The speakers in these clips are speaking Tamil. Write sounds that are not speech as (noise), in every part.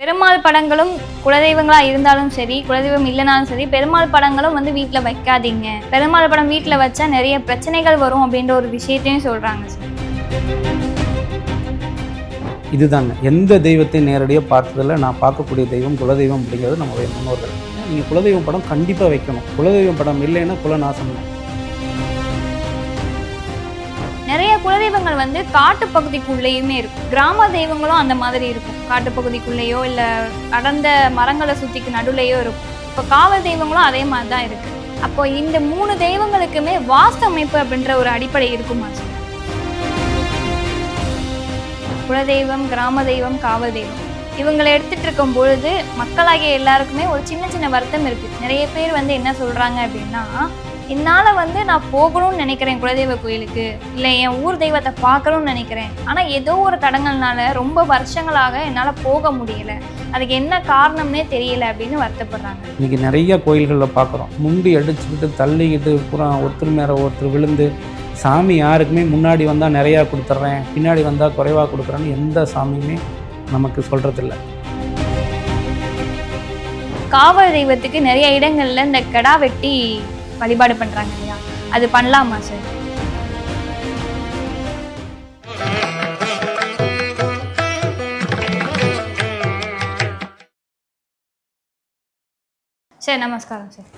பெருமாள் படங்களும் குலதெய்வங்களா இருந்தாலும் சரி குலதெய்வம் இல்லைனாலும் சரி பெருமாள் படங்களும் வந்து வீட்டில் வைக்காதீங்க. பெருமாள் படம் வீட்டில் வச்சா நிறைய பிரச்சனைகள் வரும் அப்படின்ற ஒரு விஷயத்தையும் சொல்றாங்க சார். இதுதாங்க. எந்த தெய்வத்தையும் நேரடியாக பார்த்ததில் நான் பார்க்கக்கூடிய தெய்வம் குலதெய்வம் அப்படிங்கிறது நம்மளுடைய முன்னோர்கள். நீங்கள் குலதெய்வம் படம் கண்டிப்பாக வைக்கணும். குலதெய்வம் படம் இல்லைன்னா குலநாசம் குலதெய்வங்கள் வந்து காட்டு பகுதிக்குள்ளேயுமே இருக்கும். கிராம தெய்வங்களும் அந்த மாதிரி இருக்கும். காட்டு பகுதிக்குள்ளேயோ இல்லை அடர்ந்த மரங்களை சுத்திக்கு நடுவுலையோ இருக்கும். இப்போ காவல் தெய்வங்களும் அதே மாதிரி தான் இருக்கு. அப்போ இந்த மூணு தெய்வங்களுக்குமே வாஸ்து அமைப்பு அப்படின்ற ஒரு அடிப்படை இருக்குமா? குலதெய்வம் கிராம தெய்வம் காவல் தெய்வம். இவங்களை எடுத்துட்டு இருக்கும் பொழுது மக்களாகிய எல்லாருக்குமே ஒரு சின்ன சின்ன வருத்தம் இருக்கு. நிறைய பேர் வந்து என்ன சொல்றாங்க அப்படின்னா என்னால் வந்து நான் போகணும்னு நினைக்கிறேன் குலதெய்வ கோயிலுக்கு. இல்லை என் ஊர் தெய்வத்தை பார்க்கணும்னு நினைக்கிறேன். ஆனால் ஏதோ ஒரு தடங்கள்னால ரொம்ப வருஷங்களாக என்னால் போக முடியல. அதுக்கு என்ன காரணம்னே தெரியல அப்படின்னு வருத்தப்படுறாங்க. இன்னைக்கு நிறைய கோயில்களில் பார்க்குறோம். முண்டி அடிச்சுக்கிட்டு தள்ளிக்கிட்டு பூரா ஒருத்தர் மேலே ஒருத்தர் விழுந்து சாமி யாருக்குமே முன்னாடி வந்தால் நிறையா கொடுத்துட்றேன் பின்னாடி வந்தால் குறைவாக கொடுக்குறேன்னு எந்த சாமியுமே நமக்கு சொல்கிறதில்ல காவல் தெய்வத்துக்கு நிறைய இடங்கள்ல இந்த கெடா வெட்டி வழிபாடு பண்றாங்க இல்லையா? அது பண்ணலாமா சார் சார் நமஸ்காரம் சார்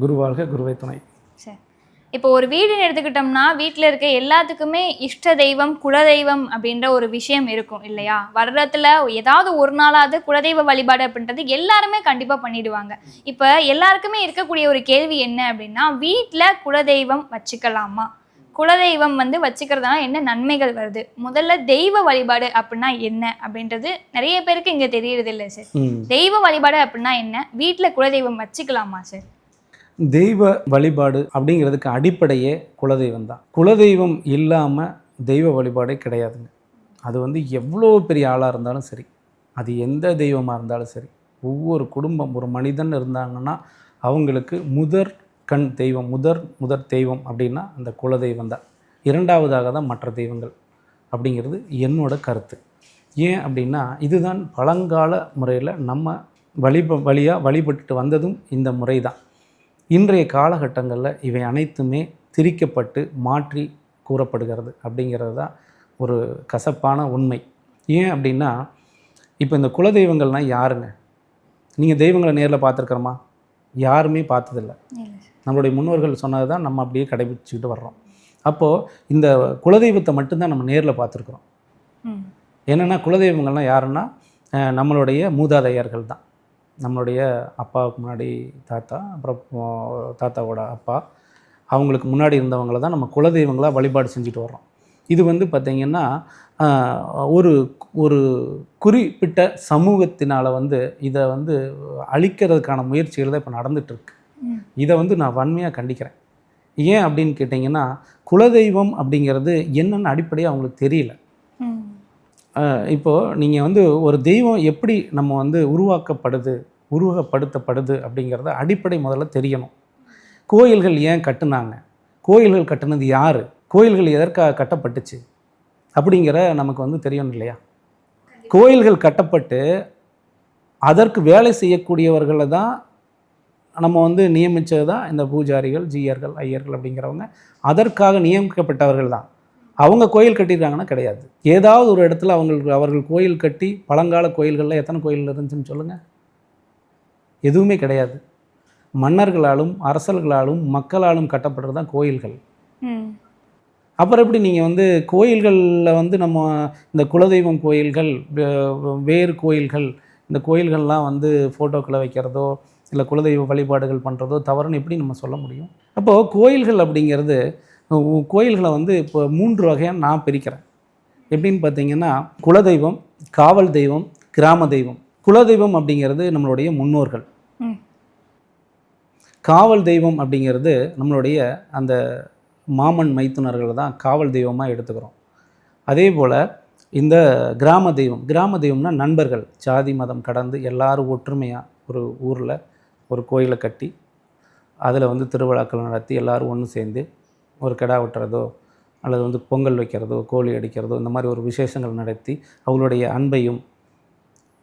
குருவாழ்க குருவை துணை. சார் இப்போ ஒரு வீடுன்னு எடுத்துக்கிட்டோம்னா வீட்டில் இருக்க எல்லாத்துக்குமே இஷ்ட தெய்வம் குலதெய்வம் அப்படின்ற ஒரு விஷயம் இருக்கும் இல்லையா? வருடத்தில் ஏதாவது ஒரு நாளாவது குலதெய்வ வழிபாடு அப்படின்றது எல்லாருமே கண்டிப்பாக பண்ணிடுவாங்க. இப்போ எல்லாருக்குமே இருக்கக்கூடிய ஒரு கேள்வி என்ன அப்படின்னா வீட்டில் குலதெய்வம் வச்சுக்கலாமா? குலதெய்வம் வந்து வச்சுக்கிறதுனால என்ன நன்மைகள் வருது? முதல்ல தெய்வ வழிபாடு அப்படின்னா என்ன அப்படின்றது நிறைய பேருக்கு இங்கே தெரியறது இல்லை சார் தெய்வ வழிபாடு அப்படின்னா என்ன? வீட்டில் குலதெய்வம் வச்சுக்கலாமா சார்? தெய்வ வழிபாடு அப்படிங்கிறதுக்கு அடிப்படையே குலதெய்வம் தான். குலதெய்வம் இல்லாமல் தெய்வ வழிபாடே கிடையாதுங்க. அது வந்து எவ்வளோ பெரிய ஆளாக இருந்தாலும் சரி அது எந்த தெய்வமாக இருந்தாலும் சரி ஒவ்வொரு குடும்பம் ஒரு மனிதன் இருந்தாங்கன்னா அவங்களுக்கு முதற் கண் தெய்வம் முதற் முதற் தெய்வம் அப்படின்னா அந்த குலதெய்வம் தான். இரண்டாவதாக தான் மற்ற தெய்வங்கள் அப்படிங்கிறது என்னோட கருத்து. ஏன் அப்படின்னா இதுதான் பழங்கால முறையில் நம்ம வழிப வழியாக வழிபட்டுட்டு வந்ததும் இந்த முறை தான். இன்றைய காலகட்டங்களில் இவை அனைத்துமே திரிக்கப்பட்டு மாற்றி கூறப்படுகிறது அப்படிங்கிறது தான் ஒரு கசப்பான உண்மை. ஏன் அப்படின்னா இப்போ இந்த குலதெய்வங்கள்னால் யாருங்க? நீங்கள் தெய்வங்களை நேரில் பார்த்துருக்குறோமா? யாருமே பார்த்ததில்ல. நம்மளுடைய முன்னோர்கள் சொன்னது தான் நம்ம அப்படியே கடைபிடிச்சிக்கிட்டு வர்றோம். அப்போது இந்த குலதெய்வத்தை மட்டும்தான் நம்ம நேரில் பார்த்துருக்குறோம். என்னென்னா குலதெய்வங்கள்லாம் யாருன்னா நம்மளுடைய மூதாதையர்கள் தான் நம்மளுடைய அப்பாவுக்கு முன்னாடி தாத்தா அப்புறம் தாத்தாவோட அப்பா அவங்களுக்கு முன்னாடி இருந்தவங்கள தான் நம்ம குலதெய்வங்களாக வழிபாடு செஞ்சுட்டு வர்றோம். இது வந்து பார்த்திங்கன்னா ஒரு ஒரு குறிப்பிட்ட சமூகத்தினால் வந்து இதை வந்து அழிக்கிறதுக்கான முயற்சிகள் தான் இப்போ நடந்துகிட்ருக்கு. இதை வந்து நான் வன்மையாக கண்டிக்கிறேன். ஏன் அப்படின்னு கேட்டிங்கன்னா குலதெய்வம் அப்படிங்கிறது என்னென்னு அடிப்படையாக அவங்களுக்கு தெரியல. ம். அஹ் இப்போ நீங்கள் வந்து ஒரு தெய்வம் எப்படி நம்ம வந்து உருவாக்கப்படுது உருவகப்படுத்தப்படுது அப்படிங்கிறத அடிப்படை முதல்ல தெரியணும். கோயில்கள் ஏன் கட்டுனாங்க? கோயில்கள் கட்டுனது யார்? கோயில்கள் எதற்காக கட்டப்பட்டுச்சு? அப்படிங்கிற நமக்கு வந்து தெரியணும் இல்லையா? கோயில்கள் கட்டப்பட்டு அதற்கு வேலை செய்யக்கூடியவர்களை தான் நம்ம வந்து நியமித்தது தான் இந்த பூஜாரிகள் ஜீயர்கள் ஐயர்கள் அப்படிங்கிறவங்க. அதற்காக நியமிக்கப்பட்டவர்கள் தான். அவங்க கோயில் கட்டியிருக்காங்கன்னா கிடையாது. ஏதாவது ஒரு இடத்துல அவங்களுக்கு அவர்கள் கோயில் கட்டி பழங்கால கோயில்களில் எத்தனை கோயில் இருந்துச்சுன்னு சொல்லுங்கள் எதுவுமே கிடையாது. மன்னர்களாலும் அரசர்களாலும் மக்களாலும் கட்டப்படுறது தான் கோயில்கள். அப்புறம் எப்படி நீங்கள் வந்து கோயில்களில் வந்து நம்ம இந்த குலதெய்வம் கோயில்கள் வேறு கோயில்கள் இந்த கோயில்கள்லாம் வந்து ஃபோட்டோக்களை வைக்கிறதோ இல்லை குலதெய்வ வழிபாடுகள் பண்ணுறதோ தவறுன்னு எப்படி நம்ம சொல்ல முடியும்? அப்போது கோயில்கள் அப்படிங்கிறது கோயில்களை வந்து இப்போ மூன்று வகையாக நான் பிரிக்கிறேன். எப்படின்னு பார்த்தீங்கன்னா குலதெய்வம் காவல் தெய்வம் கிராம தெய்வம். குலதெய்வம் அப்படிங்கிறது நம்மளுடைய முன்னோர்கள். காவல் தெய்வம் அப்படிங்கிறது நம்மளுடைய அந்த மாமன் மைத்துனர்களை தான் காவல் தெய்வமாக எடுத்துக்கிறோம். அதே போல் இந்த கிராம தெய்வம் கிராம தெய்வம்னா நண்பர்கள் ஜாதி மதம் கடந்து எல்லாரும் ஒற்றுமையாக ஒரு ஊரில் ஒரு கோயிலை கட்டி அதில் வந்து திருவிழாக்கள் நடத்தி எல்லாரும் ஒன்று சேர்ந்து ஒரு கிடா வெட்டுறதோ அல்லது வந்து பொங்கல் வைக்கிறதோ கோழி அடிக்கிறதோ இந்த மாதிரி ஒரு விசேஷங்கள் நடத்தி அவங்களுடைய அன்பையும்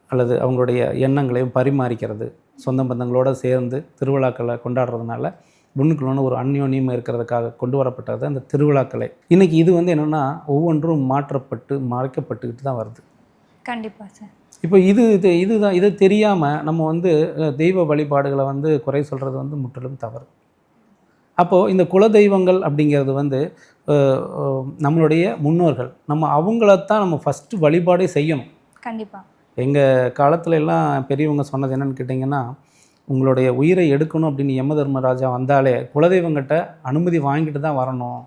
அல்லது அவங்களுடைய எண்ணங்களையும் பரிமாறிக்கிறது. சொந்த பந்தங்களோடு சேர்ந்து திருவிழாக்களை கொண்டாடுறதுனால ஒன்றுக்குள்ள ஒரு அந்யோன்யம் இருக்கிறதுக்காக கொண்டு வரப்பட்டது அந்த திருவிழாக்களை. இன்றைக்கி இது வந்து என்னென்னா ஒவ்வொன்றும் மாற்றப்பட்டு மறைக்கப்பட்டுக்கிட்டு தான் வருது. கண்டிப்பா சார். இப்போ இது இது இதுதான் இது தெரியாமல் நம்ம வந்து தெய்வ வழிபாடுகளை வந்து குறை சொல்கிறது வந்து முற்றிலும் தவறு. அப்போது இந்த குலதெய்வங்கள் அப்படிங்கிறது வந்து நம்மளுடைய முன்னோர்கள் நம்ம அவங்களத்தான் நம்ம ஃபஸ்ட்டு வழிபாடே செய்யணும். கண்டிப்பா. எங்கள் காலத்துல எல்லாம் பெரியவங்க சொன்னது என்னன்னு கேட்டிங்கன்னா உங்களுடைய உயிரை எடுக்கணும் அப்படின்னு யம தர்மராஜா வந்தாலே குலதெய்வங்கிட்ட அனுமதி வாங்கிட்டு தான் வரணும்.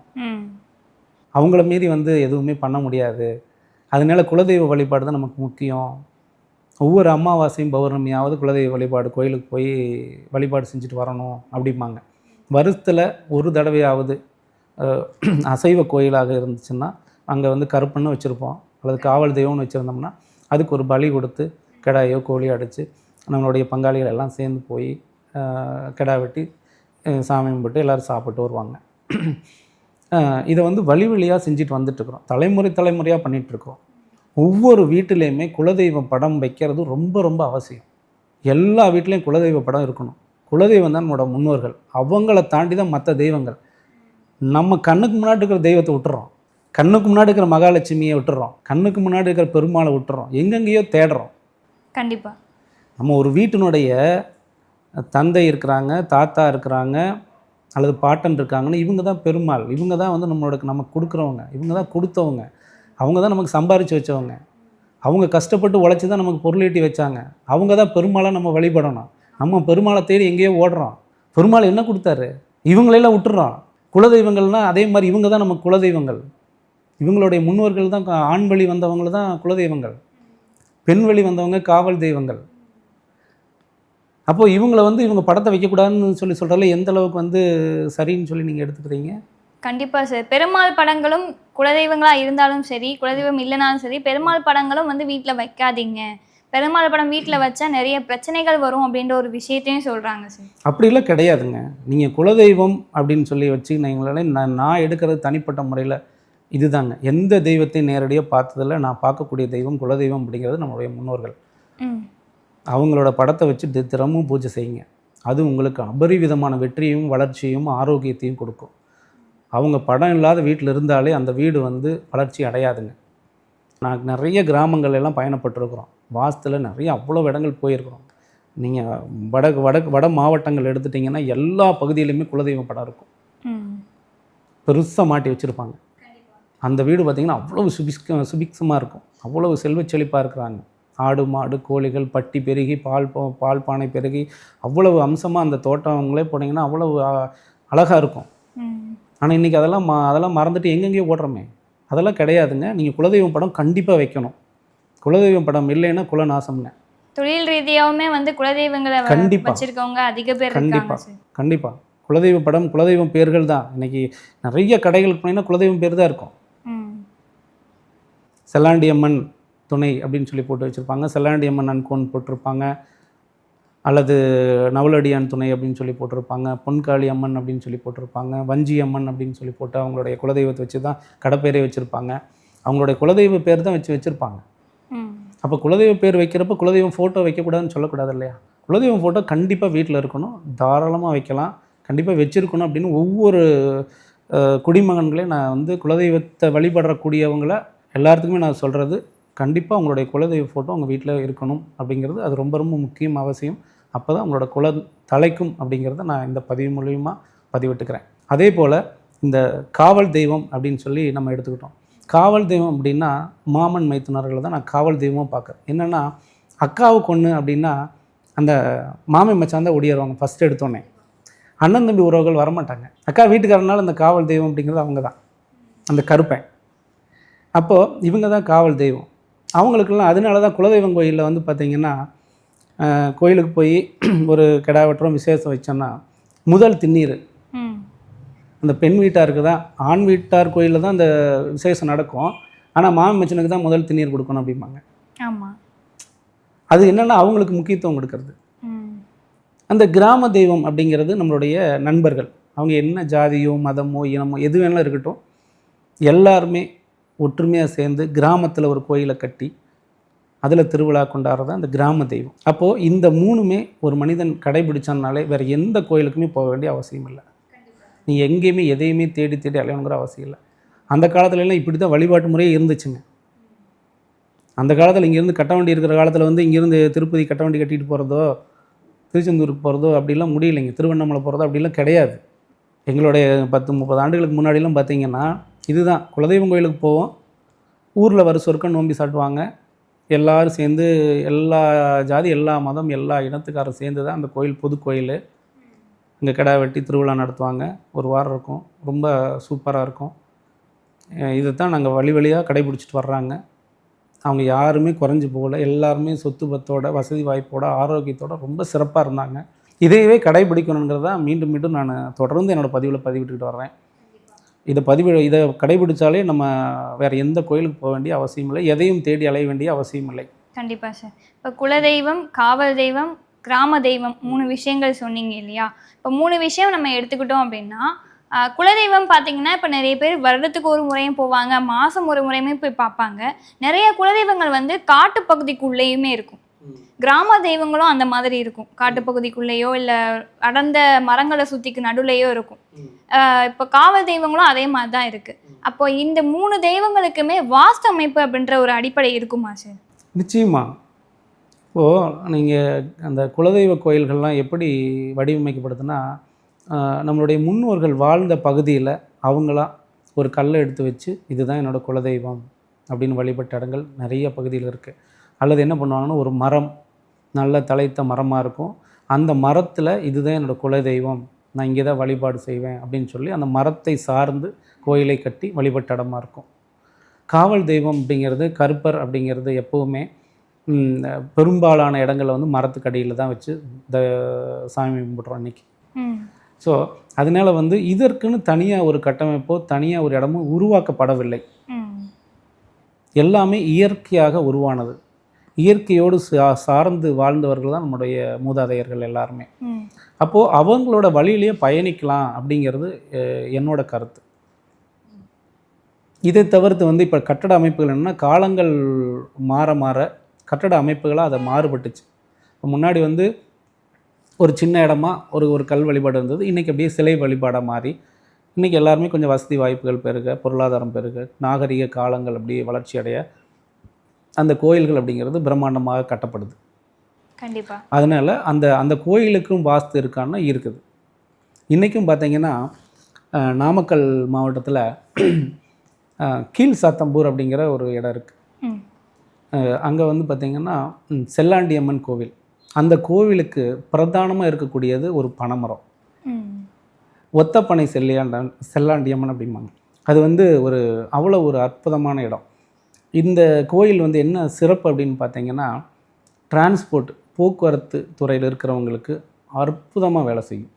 அவங்கள மீறி வந்து எதுவுமே பண்ண முடியாது. அதனால குலதெய்வ வழிபாடு தான் நமக்கு முக்கியம். ஒவ்வொரு அமாவாசையும் பௌர்ணமியாவது குலதெய்வ வழிபாடு கோயிலுக்கு போய் வழிபாடு செஞ்சுட்டு வரணும் அப்படிம்பாங்க. வருஷத்தில் ஒரு தடவையாவது அசைவ கோயிலாக இருந்துச்சுன்னா அங்கே வந்து கருப்பன்னு வச்சுருப்போம். அல்லது காவல் தெய்வம்னு வச்சுருந்தோம்னா அதுக்கு ஒரு பலி கொடுத்து கிடாயோ கோழியோ அடித்து நம்மளுடைய பங்காளிகள் எல்லாம் சேர்ந்து போய் கிடா வெட்டி சாமி கும்பிட்டு எல்லோரும் சாப்பிட்டு வருவாங்க. இதை வந்து வழி வழியாக செஞ்சுட்டு வந்துட்டுருக்குறோம் தலைமுறை தலைமுறையாக பண்ணிகிட்ருக்கோம் ஒவ்வொரு வீட்டிலையுமே குலதெய்வம் படம் வைக்கிறது ரொம்ப ரொம்ப அவசியம். எல்லா வீட்லேயும் குலதெய்வ படம் இருக்கணும். குலதெய்வம் தான் நம்மளோட முன்னோர்கள். அவங்கள தாண்டி தான் மற்ற தெய்வங்கள். நம்ம கண்ணுக்கு முன்னாடி இருக்கிற தெய்வத்தை விட்டுறோம். கண்ணுக்கு முன்னாடி இருக்கிற மகாலட்சுமியை விட்டுறோம். கண்ணுக்கு முன்னாடி இருக்கிற பெருமாளை விட்டுறோம். எங்கெங்கேயோ தேடுறோம். கண்டிப்பா. நம்ம ஒரு வீட்டினுடைய தந்தை இருக்கிறாங்க தாத்தா இருக்கிறாங்க அல்லது பாட்டன் இருக்காங்கன்னு இவங்க தான் பெருமாள். இவங்க தான் வந்து நம்மளோட நமக்கு கொடுக்குறவங்க. இவங்க தான் கொடுத்தவங்க. அவங்க தான் நமக்கு சம்பாரித்து வச்சவங்க. அவங்க கஷ்டப்பட்டு உழைச்சி தான் நமக்கு பொருளீட்டி வச்சாங்க. அவங்க தான் பெருமாளை நம்ம வழிபடணும். நம்ம பெருமாளை தேடி எங்கேயோ ஓடுறோம். பெருமாள் என்ன கொடுத்தாரு? இவங்களெல்லாம் விட்டுறோம். குலதெய்வங்கள்னால் அதே மாதிரி இவங்க தான் நம்ம குலதெய்வங்கள். இவங்களுடைய முன்னோர்கள் தான் ஆண் வழி வந்தவங்க தான் குலதெய்வங்கள். பெண் வழி வந்தவங்க காவல் தெய்வங்கள். அப்போ இவங்கள வந்து இவங்க படத்தை வைக்கக்கூடாதுன்னு சொல்லி சொல்கிறதுல எந்த அளவுக்கு வந்து சரின்னு சொல்லி நீங்கள் எடுத்துக்கிறீங்க கண்டிப்பா சார். பெருமாள் படங்களும் குலதெய்வங்களா இருந்தாலும் சரி குலதெய்வம் இல்லைனாலும் சரி பெருமாள் படங்களும் வந்து வீட்டில் வைக்காதீங்க. பெருமாள் படம் வீட்டில் வச்சா நிறைய பிரச்சனைகள் வரும் அப்படின்ற ஒரு விஷயத்தையும் சொல்றாங்க சார். அப்படிலாம் கிடையாதுங்க. நீங்கள் குலதெய்வம் அப்படின்னு சொல்லி வச்சுக்கினீங்களே நான் நான் எடுக்கிறது தனிப்பட்ட முறையில் இதுதாங்க. எந்த தெய்வத்தையும் நேரடியாக பார்த்ததில்ல நான் பார்க்கக்கூடிய தெய்வம் குலதெய்வம் அப்படிங்கிறது நம்மளுடைய முன்னோர்கள். அவங்களோட படத்தை வச்சு தி- தினமும் பூஜை செய்யுங்க. அது உங்களுக்கு அபரிவிதமான வெற்றியையும் வளர்ச்சியும் ஆரோக்கியத்தையும் கொடுக்கும். அவங்க படம் இல்லாத வீட்டில் இருந்தாலே அந்த வீடு வந்து வளர்ச்சி அடையாதுங்க. நான் நிறைய கிராமங்கள் எல்லாம் பயணப்பட்டிருக்கிறோம். வாஸ்துல நிறைய அவ்வளோ இடங்கள் போயிருக்கிறோம். நீங்கள் வடக்கு வடக்கு வட மாவட்டங்கள் எடுத்துட்டிங்கன்னா எல்லா பகுதியிலுமே குலதெய்வ படம் இருக்கும். பெருசாக மாட்டி வச்சுருப்பாங்க. அந்த வீடு பார்த்திங்கன்னா அவ்வளவு சுபிஸ்க சுபிக்ஷமாக இருக்கும். அவ்வளவு செல்வச் செழிப்பாக இருக்கிறாங்க. ஆடு மாடு கோழிகள் பட்டி பெருகி பால் பால் பானை பெருகி அவ்வளவு அம்சமாக அந்த தோட்டங்களே போனீங்கன்னா அவ்வளவு அழகாக இருக்கும். ஆனால் இன்றைக்கி அதெல்லாம் ம அதெல்லாம் மறந்துட்டு எங்கெங்கேயோ ஓடுறோமே. அதெல்லாம் கிடையாதுங்க. நீங்கள் குலதெய்வம் படம் கண்டிப்பாக வைக்கணும். குலதெய்வம் படம் இல்லைன்னா குலநாசம்ங்க தொழில் ரீதியாவுமே வந்து குலதெய்வங்களை. வச்சிருக்கவங்க அதிக பேர் இருக்காங்க கண்டிப்பா. சார் கண்டிப்பாக குலதெய்வ படம் குலதெய்வம் பேர்கள் தான் இன்றைக்கி நிறைய கடைகளுக்கு போனீங்கன்னா குலதெய்வம் பேர் தான் இருக்கும். ம் செல்லாண்டி அம்மன் துணை அப்படின்னு சொல்லி போட்டு வச்சுருப்பாங்க. செல்லாண்டி அம்மன் அன்கோன் போட்டிருப்பாங்க. அல்லது நவலடியான் துணை அப்படின்னு சொல்லி போட்டிருப்பாங்க. பொன்காளி அம்மன் அப்படின்னு சொல்லி போட்டிருப்பாங்க. வஞ்சி அம்மன் அப்படின்னு சொல்லி போட்டு அவங்களுடைய குலதெய்வத்தை வச்சு தான் கடைப்பேரே வச்சுருப்பாங்க. அவங்களுடைய குலதெய்வ பேர் தான் வச்சு வச்சுருப்பாங்க. அப்போ குலதெய்வ பேர் வைக்கிறப்ப குலதெய்வம் ஃபோட்டோ வைக்கக்கூடாதுன்னு சொல்லக்கூடாது இல்லையா? குலதெய்வம் ஃபோட்டோ கண்டிப்பாக வீட்டில் இருக்கணும். தாராளமாக வைக்கலாம். கண்டிப்பாக வச்சுருக்கணும் அப்படின்னு ஒவ்வொரு குடிமகன்களையும் நான் வந்து குலதெய்வத்தை வழிபடக்கூடியவங்கள எல்லாத்துக்குமே நான் சொல்கிறது கண்டிப்பாக உங்களுடைய குலதெய்வ ஃபோட்டோ உங்கள் வீட்டில் இருக்கணும் அப்படிங்கிறது அது ரொம்ப ரொம்ப முக்கியம் அவசியம். அப்போ தான் உங்களோட குல தலைக்கும் அப்படிங்கிறத நான் இந்த பதிவு மூலியமாக பதிவிட்டுக்கிறேன். அதே போல் இந்த காவல் தெய்வம் அப்படின்னு சொல்லி நம்ம எடுத்துக்கிட்டோம். காவல் தெய்வம் அப்படின்னா மாமன் மைத்துனர்களை தான் நான் காவல் தெய்வமாக பார்க்குறேன். என்னென்னா அக்காவுக்கு ஒன்று அப்படின்னா அந்த மாமன் மச்சான் தான் ஓடிடுவாங்க ஃபஸ்ட் எடுத்தோன்னே அண்ணன் தம்பி உறவுகள் வரமாட்டாங்க. அக்கா வீட்டுக்காரனால அந்த காவல் தெய்வம் அப்படிங்கிறது அவங்க தான் அந்த கருப்பேன். அப்போது இவங்க தான் காவல் தெய்வம். அவங்களுக்கெல்லாம் அதனால தான் குலதெய்வம் கோயிலில் வந்து பார்த்திங்கன்னா கோயிலுக்கு போய் (clears throat) ஒரு கிடா வெட்டுறோம் விசேஷம் வச்சோன்னா முதல் திண்ணீர். அந்த பெண் வீட்டாருக்கு தான் ஆண் வீட்டார் கோயிலில் தான் அந்த விசேஷம் நடக்கும். ஆனால் மாமன் மச்சனுக்கு தான் முதல் திண்ணீர் கொடுக்கணும் அப்படிம்பாங்க. ஆமா. அது என்னென்னா அவங்களுக்கு முக்கியத்துவம் கொடுக்கறது. அந்த கிராம தெய்வம் அப்படிங்கிறது நம்மளுடைய நண்பர்கள். அவங்க என்ன ஜாதியோ மதமோ இனமோ எது வேணாலும் இருக்கட்டும் எல்லாருமே ஒற்றுமையாக சேர்ந்து கிராமத்தில் ஒரு கோயிலை கட்டி அதில் திருவிழா கொண்டாடுறது அந்த கிராம தெய்வம். அப்போது இந்த மூணுமே ஒரு மனிதன் கடைபிடிச்சானாலே வேறு எந்த கோயிலுக்குமே போக வேண்டிய அவசியம் இல்லை. நீ எங்கேயுமே எதையுமே தேடி தேடி அலையணுங்கிற அவசியம் இல்லை. அந்த காலத்துலலாம் இப்படி தான் வழிபாட்டு முறையே இருந்துச்சுங்க. அந்த காலத்தில் இங்கேருந்து கட்ட வண்டி இருக்கிற காலத்தில் வந்து இங்கேருந்து திருப்பதி கட்ட வண்டி கட்டிட்டு போகிறதோ திருச்செந்தூருக்கு போகிறதோ அப்படிலாம் முடியலைங்க. திருவண்ணாமலை போகிறதோ அப்படிலாம் கிடையாது. எங்களுடைய பத்து முப்பது ஆண்டுகளுக்கு முன்னாடிலாம் பார்த்தீங்கன்னா இதுதான். குலதெய்வம் கோயிலுக்கு போவோம். ஊரில் வர சொற்க நோம்பி சாட்டுவாங்க. எல்லோரும் சேர்ந்து எல்லா ஜாதி எல்லா மதம் எல்லா இனத்துக்காரரும் சேர்ந்து தான் அந்த கோயில் பொது கோயில். இங்கே கிடா வெட்டி திருவிழா நடத்துவாங்க. ஒரு வாரம் இருக்கும். ரொம்ப சூப்பராக இருக்கும். இதை தான் நாங்கள் வழி வழியாக கடைபிடிச்சிட்டு வர்றாங்க. அவங்க யாருமே குறைஞ்சி போகல. எல்லாருமே சொத்து பத்தோட வசதி வாய்ப்போட ஆரோக்கியத்தோட ரொம்ப சிறப்பாக இருந்தாங்க. இதையவே கடைபிடிக்கணுங்கிறத மீண்டும் மீண்டும் நான் தொடர்ந்து என்னோடய பதிவில் பதிவிட்டுக்கிட்டு வர்றேன். இதை பதிவு இதை கடைபிடிச்சாலே நம்ம வேறு எந்த கோயிலுக்கு போக வேண்டிய அவசியம் இல்லை. எதையும் தேடி அலைய வேண்டிய அவசியம் இல்லை. கண்டிப்பா சார் இப்போ குலதெய்வம் காவல் தெய்வம் கிராம தெய்வம் மூணு விஷயங்கள் சொன்னீங்க இல்லையா? இப்போ மூணு விஷயம் நம்ம எடுத்துக்கிட்டோம் அப்படின்னா குலதெய்வம் பார்த்தீங்கன்னா இப்போ நிறைய பேர் வருடத்துக்கு ஒரு முறையும் போவாங்க மாதம் ஒரு முறையுமே போய் பார்ப்பாங்க. நிறைய குலதெய்வங்கள் வந்து காட்டுப்பகுதிக்குள்ளேயுமே இருக்கும். கிராம தெய்வங்களும் அந்த மாதிரி இருக்கும். காட்டுப்பகுதிக்குள்ளேயோ இல்லை அடர்ந்த மரங்களை சுற்றிக்கு நடுவுலையோ இருக்கும். இப்போ காவல் தெய்வங்களும் அதே மாதிரி தான் இருக்குது அப்போ இந்த மூணு தெய்வங்களுக்குமே வாஸ்து அமைப்பு அப்படின்ற ஒரு அடிப்படை இருக்குமா சார்? நிச்சயமா. இப்போது நீங்கள் அந்த குலதெய்வ கோயில்கள்லாம் எப்படி வடிவமைக்கப்படுதுன்னா நம்மளுடைய முன்னோர்கள் வாழ்ந்த பகுதியில் அவங்களா ஒரு கல்லை எடுத்து வச்சு இதுதான் என்னோட குலதெய்வம் அப்படின்னு வழிபட்ட இடங்கள் நிறைய பகுதியில் இருக்குது அல்லது என்ன பண்ணுவாங்கன்னா ஒரு மரம் நல்ல தலைத்த மரமாக இருக்கும். அந்த மரத்தில் இதுதான் என்னோட குலதெய்வம். நான் இங்கே தான் வழிபாடு செய்வேன் அப்படின்னு சொல்லி அந்த மரத்தை சார்ந்து கோயிலை கட்டி வழிபட்ட இடமா இருக்கும். காவல் தெய்வம் அப்படிங்கிறது கருப்பர் அப்படிங்கிறது எப்போவுமே பெரும்பாலான இடங்களில் வந்து மரத்துக்கு அடியில் தான் வச்சு இந்த சாமி கும்பிட்றோம் இன்னைக்கு ம். ஸோ அதனால வந்து இதற்குன்னு தனியாக ஒரு கட்டமைப்போ தனியாக ஒரு இடமோ உருவாக்கப்படவில்லை. எல்லாமே இயற்கையாக உருவானது. இயற்கையோடு சா- சார்ந்து வாழ்ந்தவர்கள் தான் நம்முடைய மூதாதையர்கள் எல்லாருமே. அப்போது அவங்களோட வழியிலேயே பயணிக்கலாம் அப்படிங்கிறது என்னோட கருத்து. இதை தவிர்த்து வந்து இப்போ கட்டட அமைப்புகள் என்னென்னா காலங்கள் மாற மாற கட்டட அமைப்புகளாக அதை மாறுபட்டுச்சு. இப்போ முன்னாடி வந்து ஒரு சின்ன இடமா ஒரு ஒரு கல் வழிபாடு இருந்தது. இன்றைக்கி அப்படியே சிலை வழிபாடாக மாறி இன்றைக்கி எல்லாருமே கொஞ்சம் வசதி வாய்ப்புகள் பெருக பொருளாதாரம் பெருக நாகரிக காலங்கள் அப்படியே வளர்ச்சி அடைய அந்த கோயில்கள் அப்படிங்கிறது பிரம்மாண்டமாக கட்டப்படுது. கண்டிப்பா. அதனால் அந்த அந்த கோயிலுக்கும் வாஸ்து இருக்கான்னா இருக்குது. இன்றைக்கும் பார்த்தீங்கன்னா நாமக்கல் மாவட்டத்தில் கீழ் சாத்தம்பூர் அப்படிங்கிற ஒரு இடம் இருக்குது அங்கே வந்து பார்த்திங்கன்னா செல்லாண்டியம்மன் கோவில். அந்த கோவிலுக்கு பிரதானமாக இருக்கக்கூடியது ஒரு பனைமரம். ஒத்தப்பனை செல்லியாண்டன் செல்லாண்டியம்மன் அப்படிம்பாங்க. அது வந்து ஒரு அவ்வளோ ஒரு அற்புதமான இடம். இந்த கோயில் வந்து என்ன சிறப்பு அப்படின்னு பார்த்தீங்கன்னா டிரான்ஸ்போர்ட் போக்குவரத்து துறையில் இருக்கிறவங்களுக்கு அற்புதமாக வேலை செய்யும்.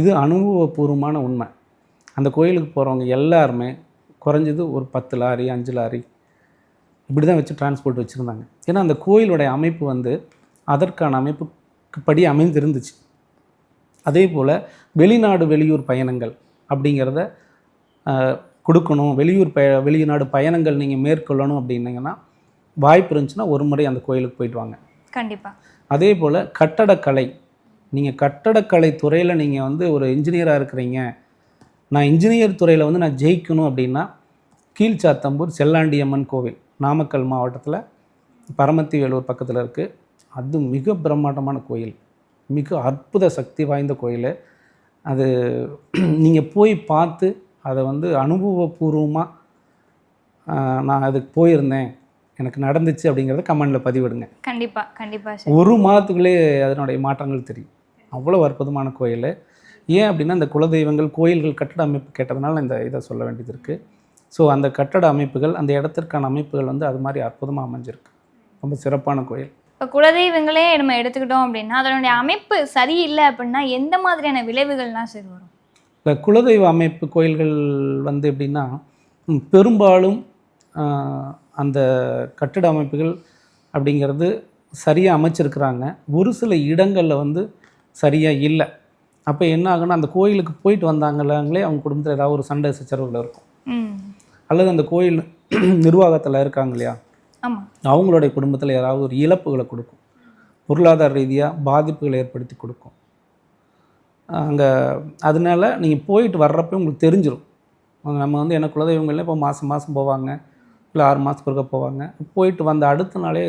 இது அனுபவபூர்வமான உண்மை. அந்த கோயிலுக்கு போகிறவங்க எல்லாருமே குறைஞ்சது ஒரு பத்து லாரி அஞ்சு லாரி இப்படி தான் வச்சு டிரான்ஸ்போர்ட் வச்சுருந்தாங்க. ஏன்னா அந்த கோயிலுடைய அமைப்பு வந்து அதற்கான அமைப்புக்கு படி அமைந்திருந்துச்சு. அதே போல் வெளிநாடு வெளியூர் பயணங்கள் அப்படிங்கிறத கொடுக்கணும் வெளியூர் பய வெளிநாடு பயணங்கள் நீங்கள் மேற்கொள்ளணும் அப்படின்னீங்கன்னா வாய்ப்பு இருந்துச்சுன்னா ஒரு முறை அந்த கோயிலுக்கு போயிட்டு வாங்க. கண்டிப்பா. அதே போல் கட்டடக்கலை. நீங்கள் கட்டடக்கலை துறையில் நீங்கள் வந்து ஒரு இன்ஜினியராக இருக்கிறீங்க. நான் இன்ஜினியர் துறையில் வந்து நான் ஜெயிக்கணும் அப்படின்னா கீழ்ச்சாத்தம்பூர் செல்லாண்டியம்மன் கோவில் நாமக்கல் மாவட்டத்தில் பரமத்தி வேலூர் பக்கத்தில் இருக்குது அது மிக பிரம்மாண்டமான கோயில். மிக அற்புத சக்தி வாய்ந்த கோயில். அது நீங்கள் போய் பார்த்து அதை வந்து அனுபவபூர்வமாக நான் அதுக்கு போயிருந்தேன். எனக்கு நடந்துச்சு அப்படிங்கிறத கமெண்டில் பதிவிடுங்க. கண்டிப்பா கண்டிப்பா சார். ஒரு மாதத்துக்குள்ளே அதனுடைய மாற்றங்கள் தெரியும். அவ்வளோ அற்புதமான கோயில். ஏன் அப்படின்னா இந்த குலதெய்வங்கள் கோயில்கள் கட்டட அமைப்பு கேட்டதுனால இந்த இதை சொல்ல வேண்டியது இருக்குது ஸோ அந்த கட்டட அமைப்புகள் அந்த இடத்திற்கான அமைப்புகள் வந்து அது மாதிரி அற்புதமாக அமைஞ்சிருக்கு. ரொம்ப சிறப்பான கோயில். இப்போ குலதெய்வங்களே நம்ம எடுத்துக்கிட்டோம் அப்படின்னா அதனுடைய அமைப்பு சரியில்லை அப்படின்னா எந்த மாதிரியான விளைவுகள்லாம் சார் வரும்? இப்போ குலதெய்வ அமைப்பு கோயில்கள் வந்து எப்படின்னா பெரும்பாலும் அந்த கட்டிட அமைப்புகள் அப்படிங்கிறது சரியாக அமைச்சிருக்கிறாங்க. ஒரு சில இடங்களில் வந்து சரியாக இல்லை. அப்போ என்ன ஆகுன்னா அந்த கோயிலுக்கு போயிட்டு வந்தாங்களே அவங்க குடும்பத்தில் ஏதாவது ஒரு சண்டை சச்சரவுகள் இருக்கும். அல்லது அந்த கோயில் நிர்வாகத்தில் இருக்காங்க இல்லையா? அவங்களுடைய குடும்பத்தில் யாராவது ஒரு இழப்புகளை கொடுக்கும். பொருளாதார ரீதியாக பாதிப்புகளை ஏற்படுத்தி கொடுக்கும். அங்கே அதனால நீங்கள் போயிட்டு வர்றப்ப உங்களுக்கு தெரிஞ்சிடும் நம்ம வந்து என்ன குலதெய்வங்கள்ல இப்போ மாதம் மாதம் போவாங்க இல்லை ஆறு மாதத்துக்கு ஒருக்கா போவாங்க. போயிட்டு வந்த அடுத்த நாளே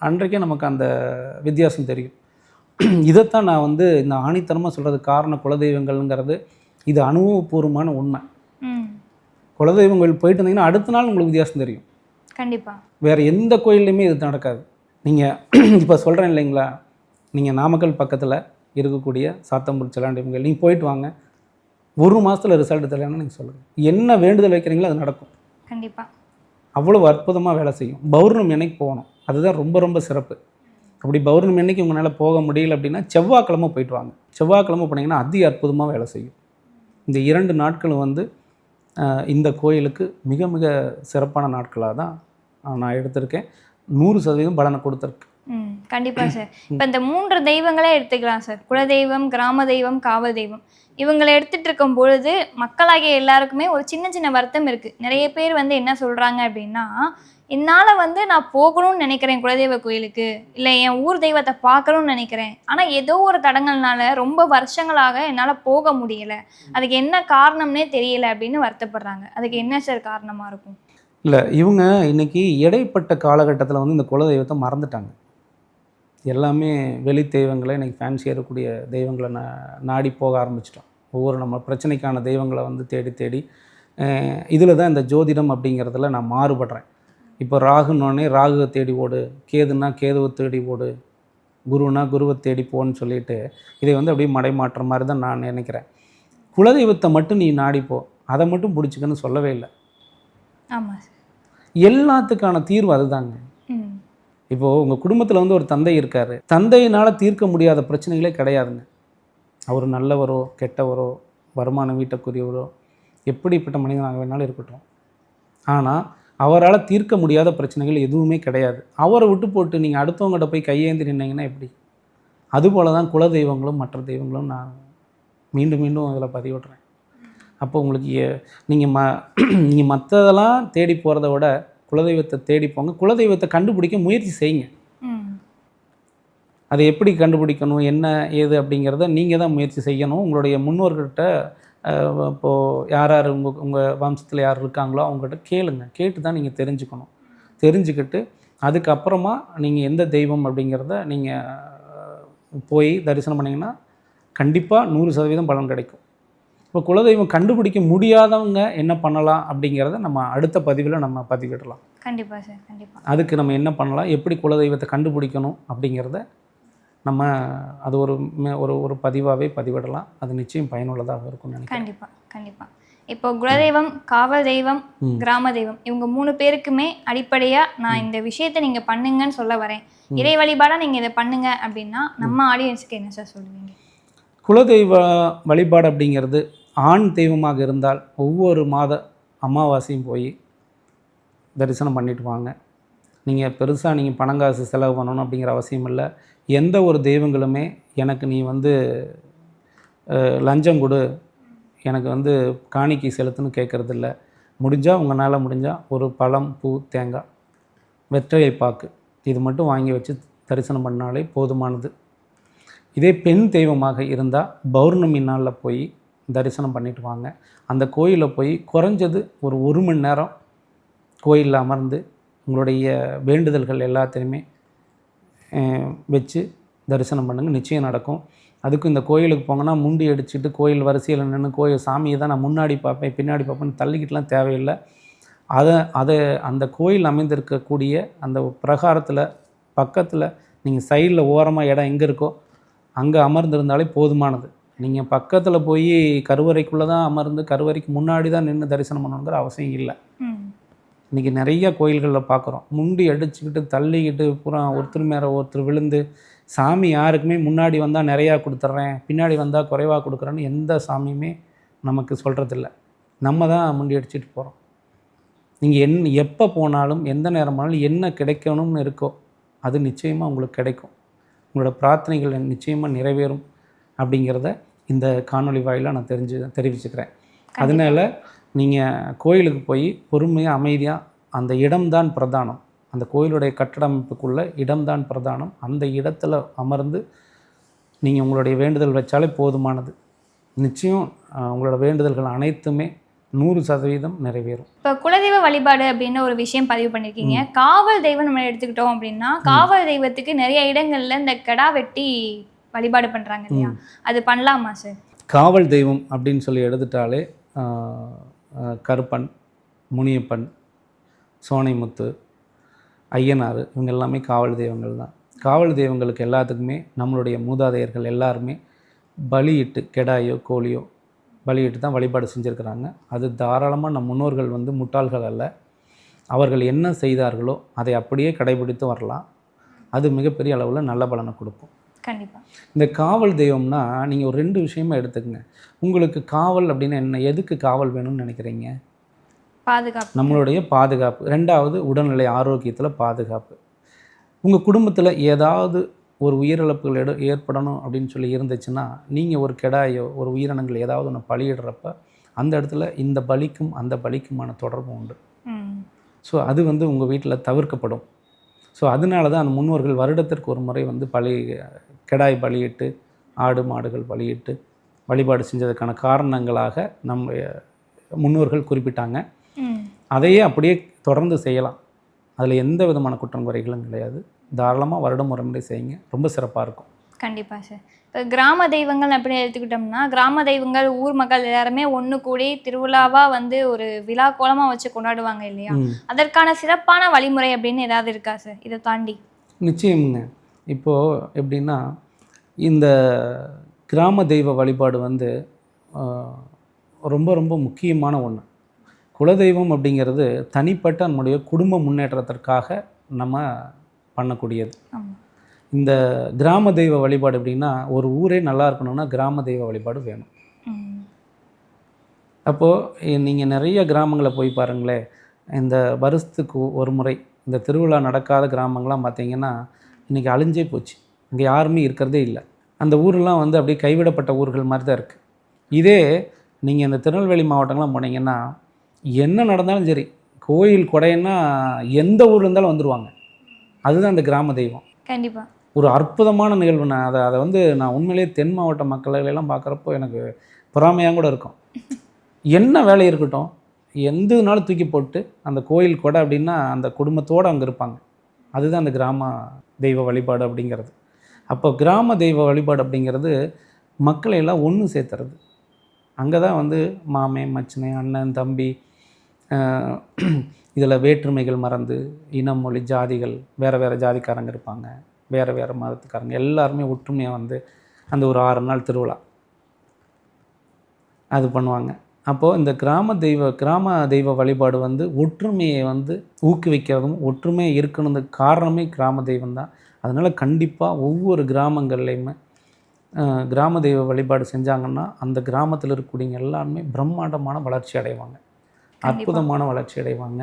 அன்றைக்கே நமக்கு அந்த வித்தியாசம் தெரியும். (clears throat) இதைத்தான் நான் வந்து இந்த ஆணித்தனமாக சொல்கிறதுக்கு காரணம் குலதெய்வங்கள்ங்கிறது. இது அனுபவபூர்வமான உண்மை. குலதெய்வம் கோயில் போயிட்டு வந்தீங்கன்னா அடுத்த நாள் உங்களுக்கு வித்தியாசம் தெரியும். கண்டிப்பா. வேறு எந்த கோயில்லையுமே இது நடக்காது. நீங்கள் (clears throat) இப்போ சொல்கிறேன் இல்லைங்களா? நீங்கள் நாமக்கல் பக்கத்தில் இருக்கக்கூடிய சாத்தம்பூர் செல்லாண்டி கோயில். நீங்கள் போயிட்டு வாங்க. ஒரு மாதத்தில் ரிசல்ட் தெரியலன்னு நீங்கள் சொல்லுங்கள் என்ன வேண்டுதல் வைக்கிறீங்களோ அது நடக்கும். கண்டிப்பா. அவ்வளோ அற்புதமாக வேலை செய்யும். பௌர்ணமி அன்னைக்கு போகணும். அதுதான் ரொம்ப ரொம்ப சிறப்பு. அப்படி பௌர்ணமி அன்னைக்கு உங்களால் போக முடியல அப்படின்னா செவ்வாய்க்கிழமை போயிட்டு வாங்க. செவ்வாய்க்கிழமை போனீங்கன்னா அதி அற்புதமாக வேலை செய்யும். இந்த இரண்டு நாட்களும் வந்து இந்த கோயிலுக்கு மிக மிக சிறப்பான நாட்களாக தான் நான் எடுத்திருக்கேன். நூறு சதவீதம் பலனை கொடுத்துருக்கு. ம் கண்டிப்பா சார். இப்போ இந்த மூன்று தெய்வங்களே எடுத்துக்கலாம் சார். குலதெய்வம் கிராம தெய்வம் காவல் தெய்வம் இவங்களை எடுத்துட்டு இருக்கும் பொழுது மக்களாகிய எல்லாருக்குமே ஒரு சின்ன சின்ன வருத்தம் இருக்கு. நிறைய பேர் வந்து என்ன சொல்றாங்க அப்படின்னா என்னால் வந்து நான் போகணும்னு நினைக்கிறேன் குலதெய்வ கோயிலுக்கு. இல்லை என் ஊர் தெய்வத்தை பார்க்கணும்னு நினைக்கிறேன். ஆனால் ஏதோ ஒரு தடங்கள்னால ரொம்ப வருஷங்களாக என்னால் போக முடியலை. அதுக்கு என்ன காரணம்னே தெரியல அப்படின்னு வருத்தப்படுறாங்க. அதுக்கு என்ன சார் காரணமாக இருக்கும்? இல்லை இவங்க இன்னைக்கு இடைப்பட்ட காலகட்டத்தில் வந்து இந்த குலதெய்வத்தை மறந்துட்டாங்க. எல்லாமே வெளி தெய்வங்களை இன்னைக்கு ஃபேன்சி இருக்கக்கூடிய தெய்வங்களை நா நாடி போக ஆரம்பிச்சிட்டோம். ஒவ்வொரு நம்ம பிரச்சனைக்கான தெய்வங்களை வந்து தேடி தேடி இதில் தான் இந்த ஜோதிடம் அப்படிங்கிறதுல நான் மாறுபடுறேன். இப்போ ராகுன்னொடனே ராகுவை தேடி ஓடு கேதுன்னா கேதுவை தேடி ஓடு குருனா குருவை தேடி போன்னு சொல்லிட்டு இதை வந்து அப்படியே மடைமாற்ற மாதிரி தான் நான் நினைக்கிறேன். குலதெய்வத்தை மட்டும் நீ நாடிப்போ அதை மட்டும் பிடிச்சிக்கன்னு சொல்லவே இல்லை. ஆமாம் எல்லாத்துக்கான தீர்வு அதுதாங்க. இப்போது உங்கள் குடும்பத்தில் வந்து ஒரு தந்தை இருக்கார். தந்தையினால் தீர்க்க முடியாத பிரச்சனைகளே கிடையாதுங்க. அவர் நல்லவரோ கெட்டவரோ வருமானம் வீட்டுக்குரியவரோ எப்படிப்பட்ட மனிதனாக வேணாலும் இருக்கட்டும். ஆனால் அவரால் தீர்க்க முடியாத பிரச்சனைகள் எதுவுமே கிடையாது. அவரை விட்டு போட்டு நீங்கள் அடுத்தவங்ககிட்ட போய் கையேந்தி நின்னீங்கன்னா எப்படி? அதுபோல தான் குல தெய்வங்களும் மற்ற தெய்வங்களும் நான் மீண்டும் மீண்டும் அதில் பதிவிடுறேன். அப்போ உங்களுக்கு நீங்கள் ம நீங்கள் மற்றதெல்லாம் தேடி போகிறத விட குலதெய்வத்தை தேடி போங்க. குலதெய்வத்தை கண்டுபிடிக்க முயற்சி செய்யுங்க. அதை எப்படி கண்டுபிடிக்கணும்? என்ன ஏது அப்படிங்கிறத நீங்கள் தான் முயற்சி செய்யணும். உங்களுடைய முன்னோர்கிட்ட இப்போது யார் யார் உங்கள் உங்கள் வம்சத்தில் யார் இருக்காங்களோ அவங்ககிட்ட கேளுங்க. கேட்டு தான் நீங்கள் தெரிஞ்சுக்கணும். தெரிஞ்சுக்கிட்டு அதுக்கப்புறமா நீங்கள் எந்த தெய்வம் அப்படிங்கிறத நீங்கள் போய் தரிசனம் பண்ணிங்கன்னா கண்டிப்பாக நூறு சதவீதம் பலன் கிடைக்கும். இப்போ குலதெய்வம் கண்டுபிடிக்க முடியாதவங்க என்ன பண்ணலாம் அப்படிங்கிறத நம்ம அடுத்த பதிவில் நம்ம பதிவிடலாம். கண்டிப்பாக சார் கண்டிப்பாக அதுக்கு நம்ம என்ன பண்ணலாம் எப்படி குலதெய்வத்தை கண்டுபிடிக்கணும் அப்படிங்கிறத நம்ம அது ஒரு ஒரு ஒரு பதிவாகவே பதிவிடலாம். அது நிச்சயம் பயனுள்ளதாக இருக்கும்னு நினைக்கிறேன். கண்டிப்பா கண்டிப்பா. இப்போ குலதெய்வம் காவல் தெய்வம். கிராம தெய்வம் இவங்க மூணு பேருக்குமே அடிப்படையா நான் இந்த விஷயத்தை நீங்க பண்ணுங்கன்னு சொல்ல வரேன். இறை வழிபாடா நீங்க இதை பண்ணுங்க அப்படின்னா நம்ம ஆடியன்ஸுக்கு என்ன சார் சொல்லுவீங்க? குலதெய்வ வழிபாடு அப்படிங்கிறது ஆண் தெய்வமாக இருந்தால் ஒவ்வொரு மாத அமாவாசையும் போய் தரிசனம் பண்ணிட்டு வாங்க. நீங்கள் பெருசாக நீங்கள் பணங்காசு செலவு பண்ணணும் அப்படிங்கிற அவசியம் இல்லை. எந்த ஒரு தெய்வங்களுமே எனக்கு நீ வந்து லஞ்சம் கொடு. எனக்கு வந்து காணிக்கை செலுத்துன்னு கேட்குறதில்ல முடிஞ்சால் உங்களால் முடிஞ்சால் ஒரு பழம் பூ தேங்காய் வெற்றிலை பாக்கு இது மட்டும் வாங்கி வச்சு தரிசனம் பண்ணாலே போதுமானது. இதே பெண் தெய்வமாக இருந்தால் பௌர்ணமி நாளில் போய் தரிசனம் பண்ணிட்டு வாங்க. அந்த கோயிலில் போய் குறைஞ்சது ஒரு ஒரு மணி நேரம் கோயிலில் அமர்ந்து உங்களுடைய வேண்டுதல்கள் எல்லாத்தையுமே வச்சு தரிசனம் பண்ணுங்கள் நிச்சயம் நடக்கும். அதுக்கும் இந்த கோயிலுக்கு போங்கன்னா முண்டி அடிச்சுட்டு கோயில் வரிசையில் நின்று கோயில் சாமியை தான் நான் முன்னாடி பார்ப்பேன் பின்னாடி பார்ப்பேன்னு தள்ளிக்கிட்டுலாம் தேவையில்லை. அதை அதை அந்த கோயில் அமைந்திருக்கக்கூடிய அந்த பிரகாரத்தில் பக்கத்தில் நீங்கள் சைடில் ஓரமாக இடம் எங்கே இருக்கோ அங்கே அமர்ந்திருந்தாலே போதுமானது. நீங்கள் பக்கத்தில் போய் கருவறைக்குள்ளே தான் அமர்ந்து கருவறைக்கு முன்னாடி தான் நின்று தரிசனம் பண்ணணுங்கிற அவசியம் இல்லை. இன்றைக்கி நிறைய கோயில்களில் பார்க்குறோம் முண்டி அடிச்சுக்கிட்டு தள்ளிக்கிட்டு பூரா ஒருத்தர் மேலே ஒருத்தர் விழுந்து சாமி யாருக்குமே முன்னாடி வந்தால் நிறையா கொடுத்துட்றேன் பின்னாடி வந்தால் குறைவாக கொடுக்குறேன்னு எந்த சாமியுமே நமக்கு சொல்கிறதில்ல நம்ம தான் முண்டி அடிச்சுட்டு போகிறோம் நீங்கள் என் எப்போ போனாலும் எந்த நேரம் போனாலும் என்ன கிடைக்கணும்னு இருக்கோ அது நிச்சயமாக உங்களுக்கு கிடைக்கும். உங்களோட பிரார்த்தனைகள் நிச்சயமாக நிறைவேறும். அப்படிங்கிறத இந்த காணொளி வாயிலாக நான் தெரிஞ்சு தெரிவிச்சுக்கிறேன். அதனால நீங்கள் கோயிலுக்கு போய் பொறுமையாக அமைதியாக அந்த இடம்தான் பிரதானம். அந்த கோயிலுடைய கட்டடமைப்புக்குள்ள இடம்தான் பிரதானம். அந்த இடத்துல அமர்ந்து நீங்கள் உங்களுடைய வேண்டுதல் வச்சாலே போதுமானது. நிச்சயம் உங்களோட வேண்டுதல்கள் அனைத்துமே நூறு சதவீதம் நிறைவேறும். இப்போ குலதெய்வ வழிபாடு அப்படின்னு ஒரு விஷயம் பதிவு பண்ணியிருக்கீங்க காவல் தெய்வம் நம்ம எடுத்துக்கிட்டோம் அப்படின்னா காவல் தெய்வத்துக்கு நிறைய இடங்கள்ல இந்த கெடா வெட்டி வழிபாடு பண்றாங்க இல்லையா? அது பண்ணலாமா சார்? காவல் தெய்வம் அப்படின்னு சொல்லி எடுத்துட்டாலே கருப்பன் முனியப்பன் சோனைமுத்து ஐயனார் இவங்க எல்லாமே காவல் தெய்வங்கள் தான். காவல் தெய்வங்களுக்கு எல்லாத்துக்குமே நம்மளுடைய மூதாதையர்கள் எல்லாருமே பலியிட்டு கெடாயோ கோழியோ பலியிட்டு தான் வழிபாடு செஞ்சுருக்கிறாங்க. அது தாராளமாக நம் முன்னோர்கள் வந்து முட்டாள்கள் அல்ல. அவர்கள் என்ன செய்தார்களோ அதை அப்படியே கடைபிடித்து வரலாம். அது மிகப்பெரிய அளவில் நல்ல பலனை கொடுக்கும். கண்டிப்பா. இந்த காவல் தெய்வம்னா நீங்கள் ஒரு ரெண்டு விஷயமா எடுத்துக்கங்க. உங்களுக்கு காவல் அப்படின்னா என்ன? எதுக்கு காவல் வேணும்னு நினைக்கிறீங்க? பாதுகாப்பு. நம்மளுடைய பாதுகாப்பு. ரெண்டாவது உடல்நிலை ஆரோக்கியத்தில் பாதுகாப்பு. உங்கள் குடும்பத்தில் ஏதாவது ஒரு உயிரிழப்புகள் எடு ஏற்படணும் அப்படின்னு சொல்லி இருந்துச்சுன்னா நீங்கள் ஒரு கெடாயோ ஒரு உயிரினங்கள் ஏதாவது ஒன்று பலியிடுறப்ப அந்த இடத்துல இந்த பலிக்கும் அந்த பலிக்குமான தொடர்பு உண்டு. ஸோ அது வந்து உங்கள் வீட்டில் தவிர்க்கப்படும். ஸோ அதனால தான் அந்த முன்னோர்கள் வருடத்திற்கு ஒரு முறை வந்து பலி கெடாய் பலியிட்டு ஆடு மாடுகள் பலியிட்டு வழிபாடு செஞ்சதுக்கான காரணங்களாக நம்ம முன்னோர்கள் குறிப்பிட்டாங்க. அதையே அப்படியே தொடர்ந்து செய்யலாம். அதில் எந்த விதமான குற்றம் குறைகளும் கிடையாது. தாராளமாக வருடம் ஒரு முறை செய்யுங்க. ரொம்ப சிறப்பாக இருக்கும். கண்டிப்பா சார் இப்போ கிராம தெய்வங்கள் அப்படின்னு எடுத்துக்கிட்டோம்னா கிராம தெய்வங்கள் ஊர் மக்கள் எல்லாருமே ஒன்று கூடி திருவிழாவா வந்து ஒரு விழா கோலமா வச்சு கொண்டாடுவாங்க இல்லையா. அதற்கான சிறப்பான வழிமுறை அப்படின்னு ஏதாவது இருக்கா சார் இதை தாண்டி. நிச்சயமுங்க. இப்போது எப்படின்னா இந்த கிராம தெய்வ வழிபாடு வந்து ரொம்ப ரொம்ப முக்கியமான ஒன்று குலதெய்வம் அப்படிங்கிறது தனிப்பட்ட நம்முடைய குடும்ப முன்னேற்றத்திற்காக நம்ம பண்ணக்கூடியது. இந்த கிராம தெய்வ வழிபாடு எப்படின்னா ஒரு ஊரே நல்லா இருக்கணும்னா கிராம தெய்வ வழிபாடு வேணும். அப்போது நீங்கள் நிறைய கிராமங்களை போய் பாருங்களேன் இந்த வருஷத்துக்கு ஒரு முறை இந்த திருவிழா நடக்காத கிராமங்கள்லாம் பார்த்தீங்கன்னா இன்றைக்கி அழிஞ்சே போச்சு. இங்கே யாருமே இருக்கிறதே இல்லை. அந்த ஊரெலாம் வந்து அப்படியே கைவிடப்பட்ட ஊர்கள் மாதிரி தான் இருக்குது இதே நீங்கள் இந்த திருநெல்வேலி மாவட்டங்கள்லாம் போனீங்கன்னா என்ன நடந்தாலும் சரி கோயில் கொடைன்னா எந்த ஊர் இருந்தாலும் வந்துடுவாங்க அதுதான் அந்த கிராம தெய்வம். கண்டிப்பாக ஒரு அற்புதமான நிகழ்வு. நான் அதை அதை வந்து நான் உண்மையிலேயே தென் மாவட்ட மக்களெல்லாம் பார்க்குறப்போ எனக்கு பொறாமையாக கூட இருக்கும். என்ன வேலை இருக்கட்டும் எந்த நாளும் தூக்கி போட்டு அந்த கோயில் கொடை அப்படின்னா அந்த குடும்பத்தோடு அங்கே இருப்பாங்க. அதுதான் அந்த கிராம தெய்வ வழிபாடு அப்படிங்கிறது. அப்போ கிராம தெய்வ வழிபாடு அப்படிங்கிறது மக்களை எல்லாம் ஒன்று சேர்த்துறது. அங்கே தான் வந்து மாமே மச்சனை அண்ணன் தம்பி இதில் வேற்றுமைகள் மறந்து இனம் மொழி ஜாதிகள் வேறு வேறு ஜாதிக்காரங்க இருப்பாங்க. வேறு வேறு மதத்துக்காரங்க எல்லாருமே ஒற்றுமையாக வந்து அந்த ஒரு ஆறு நாள் திருவிழா அது பண்ணுவாங்க. அப்போது இந்த கிராம தெய்வ கிராம தெய்வ வழிபாடு வந்து ஒற்றுமையை வந்து ஊக்குவிக்கிறதும் ஒற்றுமை இருக்கணுதுக்கு காரணமே கிராம தெய்வம் தான். அதனால் கண்டிப்பாக ஒவ்வொரு கிராமங்கள்லையுமே கிராம தெய்வ வழிபாடு செஞ்சாங்கன்னா அந்த கிராமத்தில் இருக்கக்கூடியவங்க எல்லாருமே பிரம்மாண்டமான வளர்ச்சி அடைவாங்க. அற்புதமான வளர்ச்சி அடைவாங்க.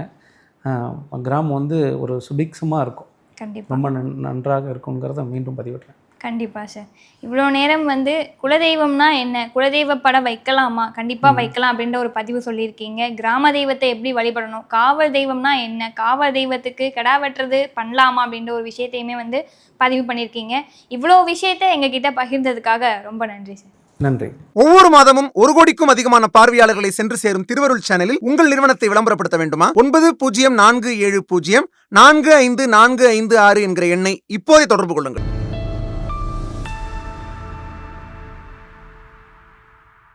கிராமம் வந்து ஒரு சுபிக்ஷமாக இருக்கும். கண்டிப்பா. ரொம்ப நன் நன்றாக இருக்குங்கிறத மீண்டும் பதிவிடுறேன். கண்டிப்பா சார் இவ்வளோ நேரம் வந்து குலதெய்வம்னா என்ன? குலதெய்வ படம் வைக்கலாமா? கண்டிப்பா வைக்கலாம் அப்படின்ற ஒரு பதிவு சொல்லியிருக்கீங்க. கிராம தெய்வத்தை எப்படி வழிபடணும்? காவல் தெய்வம்னா என்ன? காவல் தெய்வத்துக்கு கிடா வெட்டுறது பண்ணலாமா அப்படின்ற ஒரு விஷயத்தையுமே வந்து பதிவு பண்ணியிருக்கீங்க. இவ்வளோ விஷயத்தை எங்ககிட்ட பகிர்ந்ததுக்காக ரொம்ப நன்றி சார் நன்றி. ஒவ்வொரு மாதமும் ஒரு கோடிக்கும் அதிகமான பார்வையாளர்களை சென்று சேரும் திருவருள் சேனலில் உங்கள் நிறுவனத்தை விளம்பரப்படுத்த வேண்டுமா? ஒன்பது பூஜ்ஜியம் நான்கு ஏழு பூஜ்ஜியம் நான்கு ஐந்து நான்கு ஐந்து ஆறு என்கிற எண்ணை இப்போதே தொடர்பு கொள்ளுங்கள்.